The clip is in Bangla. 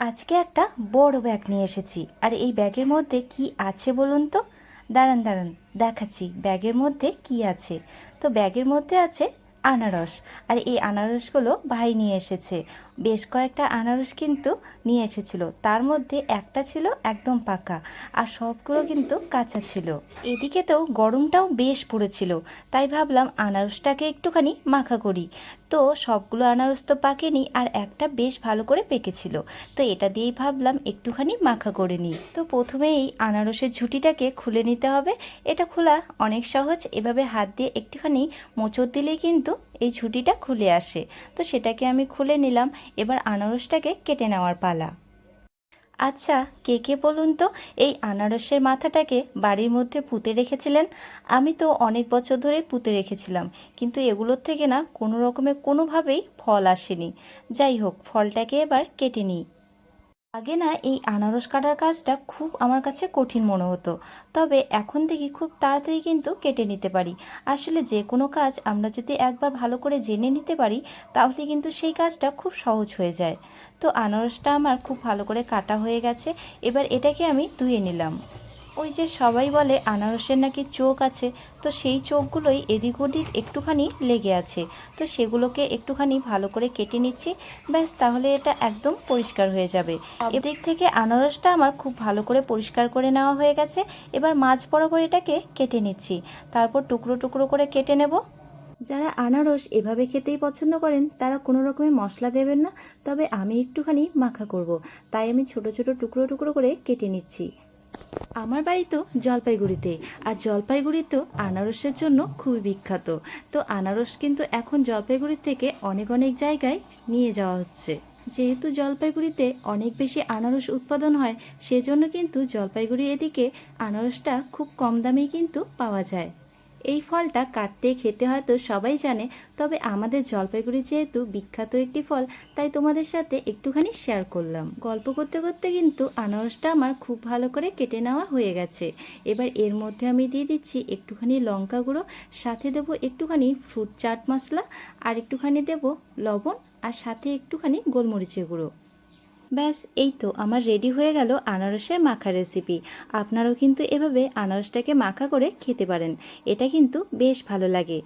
আজকে একটা বড় ব্যাগ নিয়ে এসেছি। আর এই ব্যাগের মধ্যে কি আছে বলুন তো? দাঁড়ান দাঁড়ান, দেখাচ্ছি ব্যাগের মধ্যে কি আছে। তো ব্যাগের মধ্যে আছে আনারস। আর এই আনারসগুলো ভাই নিয়ে এসেছে। বেশ কয়েকটা আনারস কিন্তু নিয়ে এসেছিল। তার মধ্যে একটা ছিল একদম পাকা আর সবগুলো কিন্তু কাঁচা ছিল। এদিকে তো গরমটাও বেশ পড়েছিল, তাই ভাবলাম আনারসটাকে একটুখানি মাখা করি। তো সবগুলো আনারস তো পাকেনি আর একটা বেশ ভালো করে পেকেছিল, তো এটা দিয়েই ভাবলাম একটুখানি মাখা করে নিই। তো প্রথমে এই আনারসের ঝুঁটিটাকে খুলে নিতে হবে। এটা খোলা অনেক সহজ, এভাবে হাত দিয়ে একটুখানি মোচড় দিলেই কিন্তু এই ঝুঁটিটা খুলে আসে। তো সেটাকে আমি খুলে নিলাম, এবার আনারসটাকে কেটে নেওয়ার পালা। আচ্ছা কে কে বলুন তো, এই আনারসের মাথাটাকে বাড়ির মধ্যে পুঁতে রেখেছিলেন? আমি তো অনেক বছর ধরে পুঁতে রেখেছিলাম, কিন্তু এগুলোর থেকে না কোনো রকমের কোনোভাবেই ফল আসেনি। যাই হোক, ফলটাকে এবার কেটে নিই। আগে না এই আনারস কাটার কাজটা খুব আমার কাছে কঠিন মনে হতো। তবে এখন দেখি খুব তাড়াতাড়ি কিন্তু কেটে নিতে পারি। আসলে যে কোনো কাজ আমরা যদি একবার ভালো করে জেনে নিতে পারি, তাহলে কিন্তু সেই কাজটা খুব সহজ হয়ে যায়। তো আনারসটা আমার খুব ভালো করে কাটা হয়ে গেছে, এবার এটাকে আমি ধুয়ে নিলাম। ওই যে সবাই বলে আনারসের নাকি চোখ আছে তো সেই চোখগুলোই এদিক ওদিক একটুখানি লেগে আছে। তো সেগুলোকে একটুখানি ভালো করে কেটে নিচ্ছি ব্যাস তাহলে এটা একদম পরিষ্কার হয়ে যাবে। এদিক থেকে আনারসটা আমার খুব ভালো করে পরিষ্কার করে নেওয়া হয়ে গেছে এবার মাছ বরাবর এটাকে কেটে নিচ্ছি। তারপর টুকরো টুকরো করে কেটে নেব। যারা আনারস এভাবে খেতেই পছন্দ করেন তারা কোনো রকমের মশলা দেবেন না তবে আমি একটুখানি মাখা করব। তাই আমি ছোট ছোট টুকরো টুকরো করে কেটে নিচ্ছি। আমার বাড়ি তো জলপাইগুড়িতে আর জলপাইগুড়ি তো আনারসের জন্য খুবই বিখ্যাত। তো আনারস কিন্তু এখন জলপাইগুড়ি থেকে অনেক অনেক জায়গায় নিয়ে যাওয়া হচ্ছে। যেহেতু জলপাইগুড়িতে অনেক বেশি আনারস উৎপাদন হয়, সেজন্য কিন্তু জলপাইগুড়ি এদিকে আনারসটা খুব কম দামেই কিন্তু পাওয়া যায়। এই ফলটা কাটতে খেতে হয়তো সবাই জানে, তবে আমাদের জলপাইগুড়ি যেহেতু বিখ্যাত একটি ফল, তাই তোমাদের সাথে একটুখানি শেয়ার করলাম। গল্প করতে করতে কিন্তু আনারসটা আমার খুব ভালো করে কেটে নেওয়া হয়ে গেছে। এবার এর মধ্যে আমি দিয়ে দিচ্ছি একটুখানি লঙ্কা গুঁড়ো, সাথে দেবো একটুখানি ফ্রুট চাট মশলা আর একটুখানি দেবো লবণ, আর সাথে একটুখানি গোলমরিচের গুঁড়ো। ব্যাস, এই তো আমার রেডি হয়ে গেল আনারসের মাখা রেসিপি আপনারাও কিন্তু এভাবে আনারসটাকে মাখা করে খেতে পারেন। এটা কিন্তু বেশ ভালো লাগে।